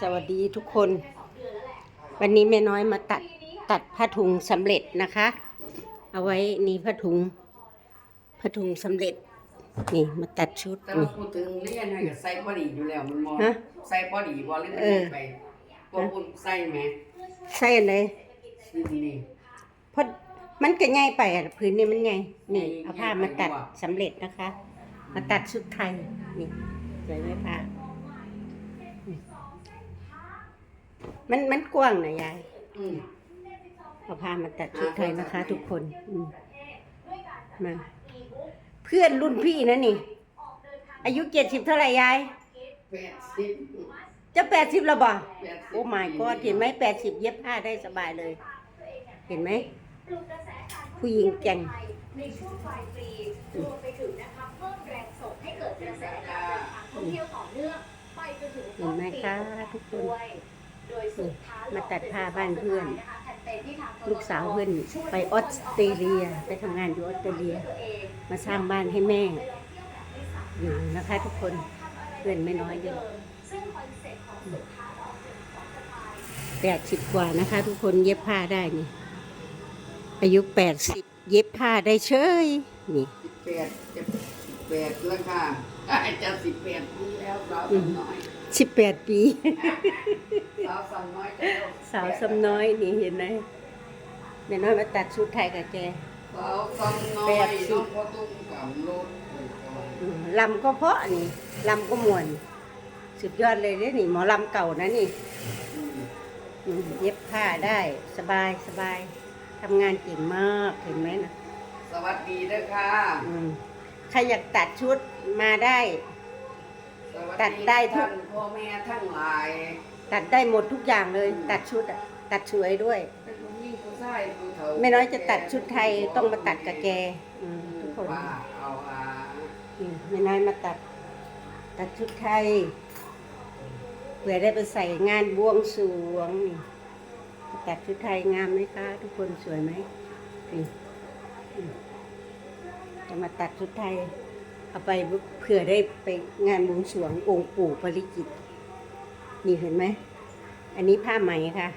สวัสดีทุกคน วันนี้แม่น้อยมาตัดตัดผ้าถุงสำเร็จนะคะ เอาไว้นี่ผ้าถุงผ้าถุงสำเร็จ นี่มาตัดชุดแต่นี่ ว่าพูดถึงเรียนให้กับใส่พอดีอยู่แล้วมันมองฮะใส่พอดีบ่หรือมันเออ ไปพวกคุณใส่ไหมใช่อันไหนนี่นี่เพราะมันก็ง่ายไปอะพื้นนี่มันไงนี่ง่ายเอาผ้ามาตัดง่ายกว่าสำเร็จนะคะ มาตัดชุดไทยนี่สวยไหมคะนี่ มันมันกว้างนะยายอืมเอาผ้ามาตัดชุดไทยนะคะ ทุกคนอืมมาเพื่อนรุ่นพี่นะนี่ อายุเจ็ดสิบเท่าไหร่ยาย แปดสิบจะแปดสิบแล้วบ่แปดสิบโอ้ my god เห็นไหมแปดสิบเย็บผ้าได้สบายเลย เห็นไหม ผู้หญิงแกร่ง ในช่วงปลายปีรวมไปถึงนะคะเพิ่มแรงส่งให้เกิดกระแสการเดินทางท่องเที่ยวต่อเนื่องไปจนถึงเห็นไหมคะทุกคน ด้วยโดยสุดท้าย มาตัดผ้าบ้านเพื่อนนะคะแคมเปญที่ทางลูกสาวเพื่อนไปออสเตรเลียไปทำงานอยู่ออสเตรเลียตัวเองมาสร้างบ้านให้แม่ อยู่นะคะทุกคนเพื่อนไม่น้อยเลยซึ่งคอนเซ็ปต์ของสุดท้ายของของสปายแปดสิบกว่านะคะ ทุกคนเย็บผ้าได้นี่อายุแปดสิบเย็บผ้าได้เฉยนี่สิบแปดจะสิบแปดแล้วค่ะอาจจะสิบแปดปีแล้วสาวสำน้อย สิบแปดปี สาวสำน้อยจะเริ่มสาวสำน้อยนี่เห็นไหมแม่น้อยมาตัดชุดไทยกับแก สาวสำน้อแปยดสิบน้องพ่อตุ้มกับรถอืมลำก็เพราะนี่ลำก็มวน สุดยอดเลยเนี่ยนี่ หมอลำเก่านะนี่อืมอืมเย็บผ้าได้สบายสบายทำงานเก่งมากเห็นไหมนะสวัสดีด้วยค่ะอืมใครอยากตัดชุดมาได้สวัส ตัดได้ทุกท่านพ่อแม่ทั้งหลายตัดได้หมดทุกอย่างเลย ตัดชุดอะตัดสวยด้วย เป็นผู้หญิงผู้ชายผู้เฒ่าไม่น้อยจะตัดชุดไทยต้องมาตัดกับแกอืมทุกคนว่าเอาอ่านี่ไม่น้อยมาตัด ตัดชุดไทยเผื่อได้ไปใส่งานบวงสรวงนี่ตัดชุดไทยงามไหมคะ ทุกคนสวยไหมนี่อืมจะมาตัดชุดไทย เอาไปเผื่อได้ไปงานบวงสรวงองค์ปู่ปริจิตรนี่เห็นไหม อันนี้ผ้าไหมค่ะ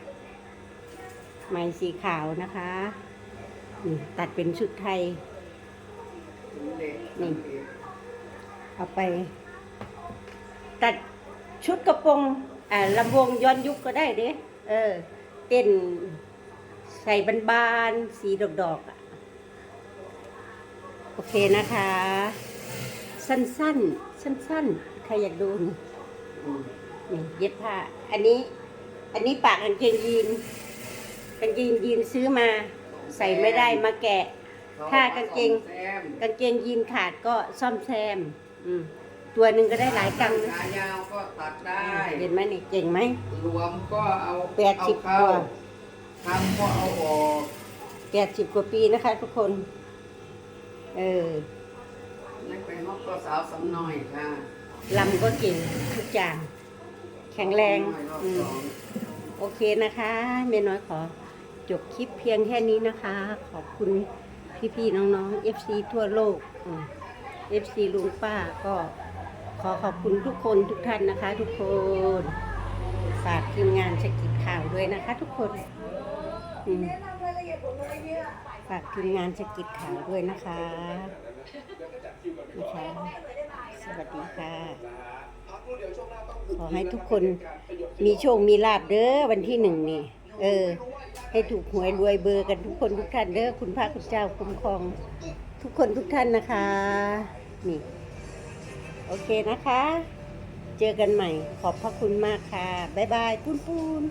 ไหมสีขาวนะคะนี่ตัดเป็นชุดไทย นี่ เอาไป ตัดชุดกระโปรงอ่าลำวงย้อนยุคก็ได้เด้เออ เต้นใส่บานๆสีดอกๆอะโอเคนะคะ สั้นๆ สั้นๆ ใครอยากดูนี่อืมนี่เย็บผ้า อันนี้ อันนี้ปากกางเกงยีนกางเกงยีนซื้อมา ใส่ไม่ได้มาแกะ ถ้ากางเกง แซมกางเกงยีนขาดก็ซ่อมแซม อืมตัวหนึ่งก็ได้หลายตังค์นะขายาวก็ตัดได้ เห็นไหมนี่เก่งไหม รวมก็เอาแปดสิบเอาเข้ากว่า ทำก็เอาออก แปดสิบกว่าปีนะคะทุกคน เออ ในไปนอกก็สาวสำน้อยค่ะลำก็เก่งทุกอย่าง แข็งแรงน้อยรอบอืมอง โอเคนะคะเมน้อยขอจบคลิปเพียงแค่นี้นะคะ ขอบคุณพี่ๆน้องๆ FC ทั่วโลกอืม FC ลุงป้าก็ขอขอบคุณทุกคนทุกท่านนะคะ ทุกคนฝากทีมงานสกิจข่าวด้วยนะคะ ทุกคนอืมฝากทีมงานสกิจข่าวด้วยนะคะ นะคะสวัสดีค่ะขอให้ทุกคน มีโชคมีลาบเด้อวันที่หนึ่งนี่ เออ ให้ถูกหวยรวยเบอร์กันทุกคนทุกท่านเด้อคุณพระคุณเจ้าคุ้มครอง ทุกคนทุกท่านนะคะ นี่ โอเคนะคะ เจอกันใหม่ ขอบพระคุณมากค่ะ บ๊ายบายปุ้นปุ้น